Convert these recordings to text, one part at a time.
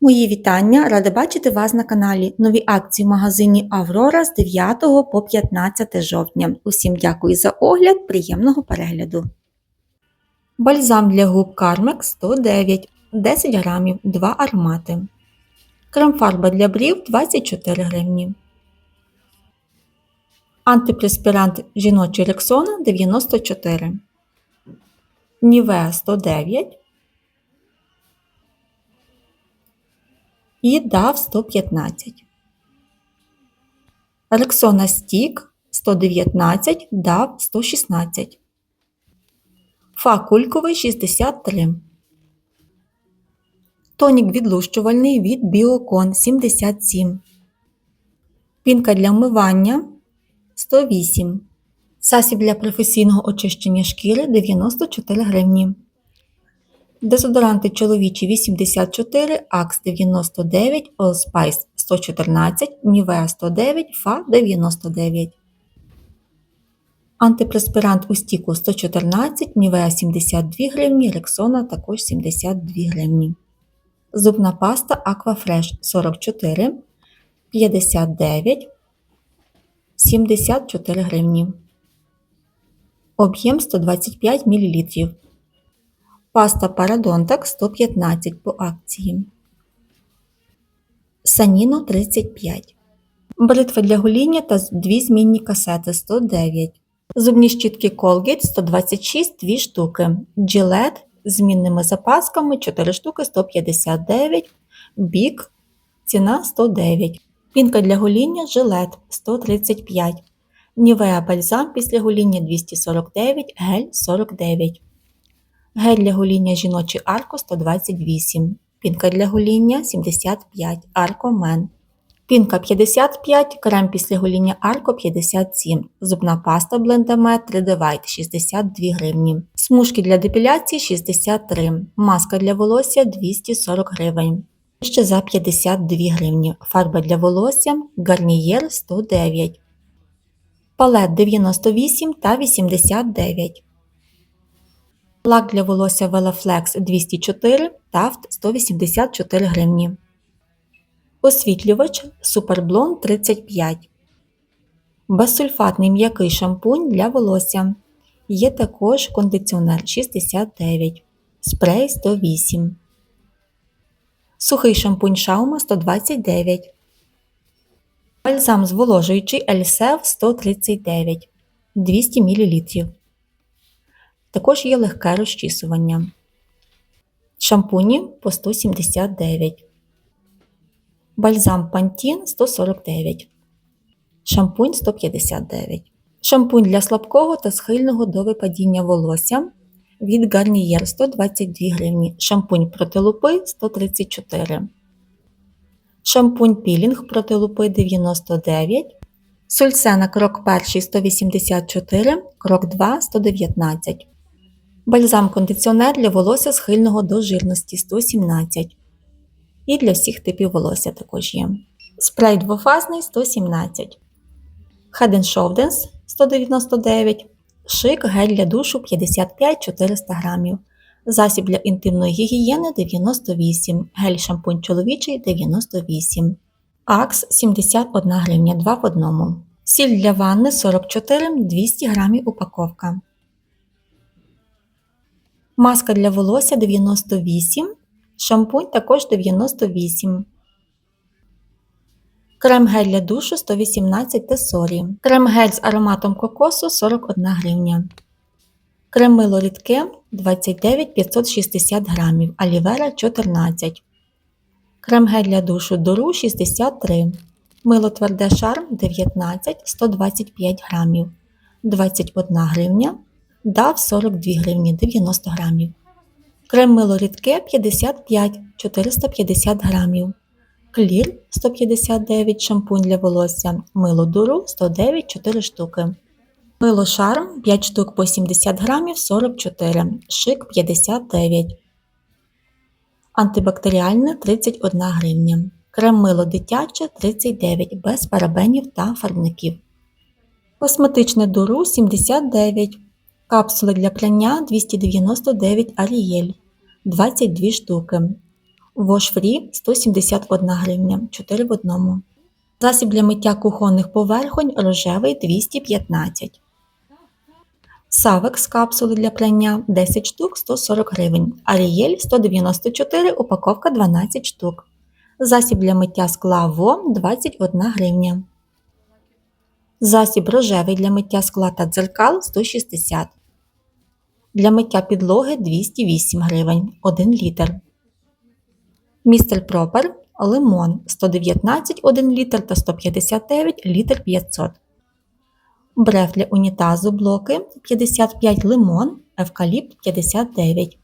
Мої вітання! Рада бачити вас на каналі. Нові акції в магазині Аврора з 9 по 15 жовтня. Усім дякую за огляд, приємного перегляду. Бальзам для губ Carmex 109, 10 грамів, 2 аромати. Крем-фарба для брів 24 гривні. Антипреспірант жіночий Рексона 94. Нівеа 109. І дав 115. Рексона Стік 119 дав 116. Фа кульковий 63. Тонік відлущувальний від Біокон 77. Пінка для вмивання 108. Засіб для професійного очищення шкіри 94 гривні. Дезодоранти чоловічі 84, Axe 99, Allspice 114, Nivea 109, Fa 99. Антипреспірант у стіку 114, Nivea 72 гривні, Rexona також 72 гривні. Зубна паста Aquafresh 44, 59, 74 гривні. Об'єм 125 мл. Паста Парадонтак 115 по акції. Саніно 35. Бритва для гоління та дві змінні касети 109. Зубні щітки Colgate 126 2 штуки. Gillette з змінними запасками 4 штуки 159. Бік ціна 109. Пінка для гоління Gillette 135. Нівеа бальзам після гоління 249, гель 49. Гель для гоління жіночий арко 128. Пінка для гоління 75. Арко Мен. Пінка 55, крем після гоління арко 57. Зубна паста Блендамет 3D White 62 гривні. Смужки для депіляції 63. Маска для волосся 240 гривень. Ще за 52 гривні. Фарба для волосся Гарнієр 109. Палет 98 та 89. Лак для волосся Velaflex 204, Тафт 184 гривні. Освітлювач Суперблон 35. Безсульфатний м'який шампунь для волосся. Є також кондиціонер 69. Спрей 108. Сухий шампунь Шаума 129. Бальзам зволожуючий Ельсев 139 200 мл. Також є легке розчісування. Шампуні по 179. Бальзам Pantene 149. Шампунь 159. Шампунь для слабкого та схильного до випадіння волосся від Garnier 122 гривні. Шампунь проти лупи 134. Шампунь пілінг проти лупи 99. Сульсена крок 1 184, крок 2 119. Бальзам-кондиціонер для волосся схильного до жирності 117. І для всіх типів волосся також є. Спрей двофазний 117. Head Shoulders 199. Шик гель для душу 55-400 г. Засіб для інтимної гігієни 98 Гель шампунь чоловічий 98 Акс 71 гривня 2 в 1. Сіль для ванни 44 200 г упаковка. Маска для волосся 98, шампунь також 98. Крем-гель для душу 118 тесорі. Крем-гель з ароматом кокосу 41 гривня. Крем-мило рідке 29 560 грамів, алівера 14. Крем-гель для душу дору 63. Мило тверде шарм 19 125 грамів. 21 гривня дав 42 гривні 90 грамів. Крем мило рідке 55 450 грамів. Клір 159 шампунь для волосся. Мило дуру 109 4 штуки. Мило шарм 5 штук по 70 грамів 44. Шик 59. Антибактеріальне 31 гривня. Крем мило дитяче 39 без парабенів та фарбників. Косметичне дуру 79 Капсули для прання 299 Арієль 22 штуки. Free 171 гривня, 4 в одному. Засіб для миття кухонних поверхонь рожевий 215. Савекс капсули для прання 10 штук 140 гривень. Арієль 194, упаковка 12 штук. Засіб для миття скла ВО 21 гривня. Засіб рожевий для миття скла та дзеркал 160. Для миття підлоги 208 гривень 1 літр. Містер Пропер лимон 119 1 літр та 159 літр 500. Бреф для унітазу блоки 55 лимон, евкаліпт 59.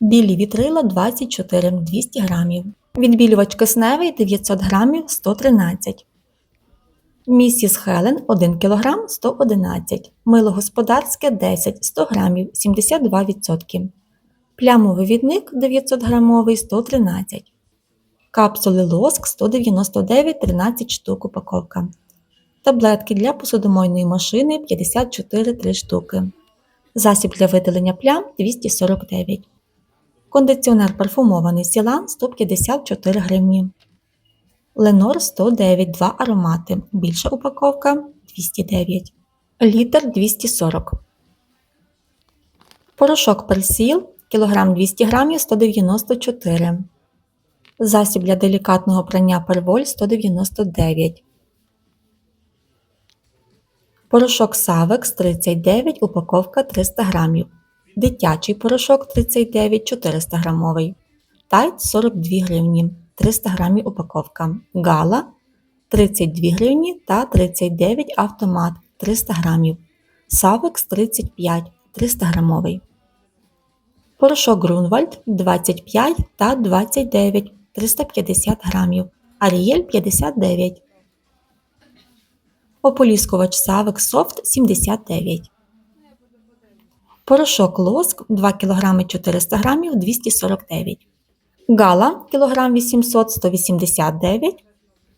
Білі вітрила 24 200 грамів. Відбілювач кисневий 900 грамів 113. Місіс Хелен 1 кг 111. Мило господарське 10 100 грамів 72%. Плямовий відник 900 грамовий 113. Капсули лоск 199 13 штук упаковка. Таблетки для посудомойної машини 54 3 штуки. Засіб для видалення плям 249. Кондиціонер парфумований Сілан 154 гривні. Ленор 109 2 аромати. Більша упаковка 209. Літр 240. Порошок персіл кілограм 200 грамів 194. Засіб для делікатного прання перволь 199. Порошок Савекс 39, упаковка 300 грамів. Дитячий порошок 39 400 грамовий. Тайт 42 гривні 300 грамів упаковка. Гала 32 гривні та 39 автомат 300 грамів. Савекс 35 300 грамовий. Порошок Грунвальд 25 та 29 350 грамів. Арієль 59. Ополіскувач Савекс Софт 79. Порошок лоск 2 кг 400 г 249. Гала кг 800 189.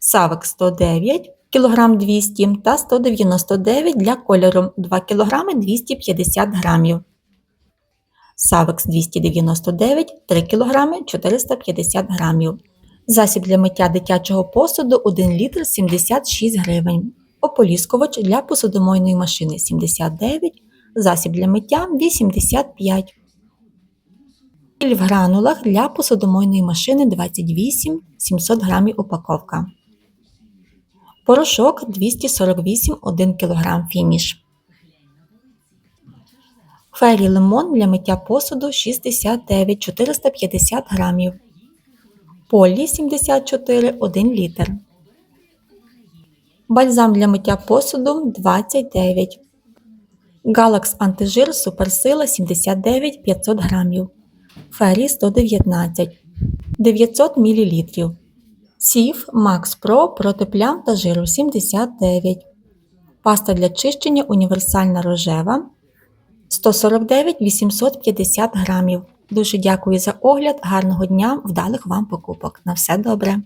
Савекс 109 кг 200 та 199 для кольору 2 кг 250 г. Савекс 299 3 кг 450 г. Засіб для миття дитячого посуду 1 літр 76 гривень. Ополіскувач для посудомойної машини 79, засіб для миття 85. Біль в гранулах для посудомойної машини 28 700 грамів упаковка. Порошок 248 1 кг фініш. Фері лимон для миття посуду 69 450 грамів. Полі 74 1 літр. Бальзам для миття посуду 29. Галакс антижир суперсила 79 500 грамів. Фері 119 900 мл. Сів Макс Про проти плям та жиру 79. Паста для чищення універсальна рожева 149 850 грамів. Дуже дякую за огляд, гарного дня, вдалих вам покупок. На все добре!